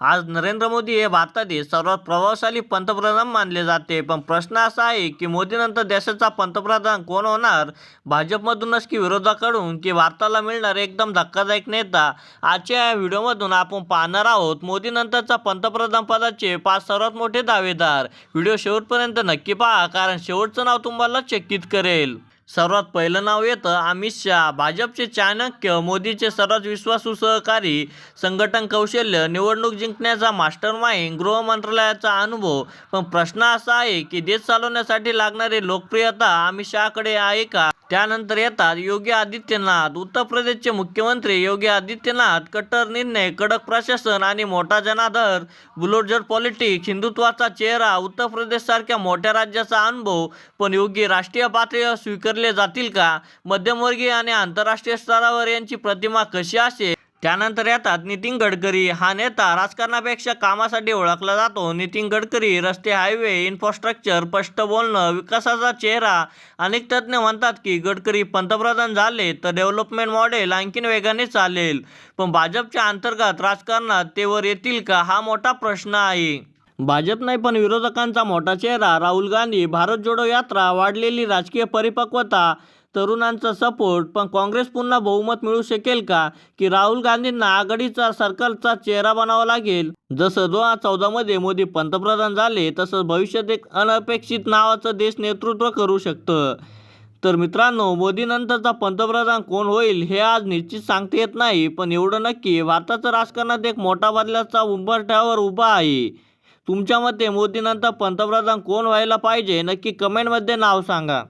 आज नरेंद्र मोदी हे भारतातील सर्वात प्रभावशाली पंतप्रधान मानले जाते. पण प्रश्न असा आहे की मोदीनंतर देशाचा पंतप्रधान कोण होणार? भाजपमधूनच की विरोधाकडून की भारताला मिळणार एकदम धक्कादायक नेता? आजच्या या व्हिडिओमधून आपण पाहणार आहोत मोदीनंतरचा पंतप्रधान पदाचे पाच सर्वात मोठे दावेदार. व्हिडिओ शेवटपर्यंत नक्की पहा कारण शेवटचं नाव तुम्हाला चकित करेल. सर्वात पहिलं नाव येतं अमित शहा. भाजपचे चाणक्य मोदीचे सर्वात विश्वासू सहकारी संघटन कौशल्य निवडणूक जिंकण्याचा मास्टर माइंड गृह मंत्रालयाचा अनुभव. पण प्रश्न असा आहे की देश चालवण्यासाठी लागणारी लोकप्रियता अमित शहाकडे आहे का? त्यानंतर येतात योगी आदित्यनाथ. उत्तर प्रदेशचे मुख्यमंत्री योगी आदित्यनाथ कट्टर निर्णय कडक प्रशासन आणि मोठा जनादर बुलोजर पॉलिटिक्स हिंदुत्वाचा चेहरा उत्तर प्रदेशसारख्या मोठ्या राज्याचा अनुभव पण योगी राष्ट्रीय पातळीवर स्वीकारले जातील का? मध्यमवर्गीय आणि आंतरराष्ट्रीय स्तरावर यांची प्रतिमा कशी असेल? त्यानंतर येतात नितीन गडकरी. हा नेता राजकारणापेक्षा कामासाठी ओळखला जातो. नितीन गडकरी रस्ते हायवे इन्फ्रास्ट्रक्चर स्पष्ट बोलणं विकासाचा चेहरा अनेक तज्ज्ञ म्हणतात की गडकरी पंतप्रधान झाले तर डेव्हलपमेंट मॉडेल आणखीन वेगाने चालेल. पण भाजपच्या अंतर्गत राजकारणात तेवर येतील का? हा मोठा प्रश्न आहे. भाजप नाही पण विरोधकांचा मोठा चेहरा राहुल गांधी भारत जोडो यात्रा वाढलेली राजकीय परिपक्वता तरुणांचा सपोर्ट पण काँग्रेस पुन्हा बहुमत मिळू शकेल का? की राहुल गांधींना आघाडीचा सरकारचा चेहरा बनावा लागेल? जसं दोन हजार चौदामध्ये मोदी पंतप्रधान झाले तसंच भविष्यात एक अनपेक्षित नावाचं देश नेतृत्व करू शकतं. तर मित्रांनो मोदीनंतरचा पंतप्रधान कोण होईल हे आज निश्चित सांगता येत नाही पण एवढं नक्की भारताचं राजकारणात एक मोठा बदलाचा उंबरठ्यावर उभा आहे. तुमच्या मते मोदीनंतर पंतप्रधान कोण व्हायला पाहिजे? नक्की कमेंटमध्ये नाव सांगा.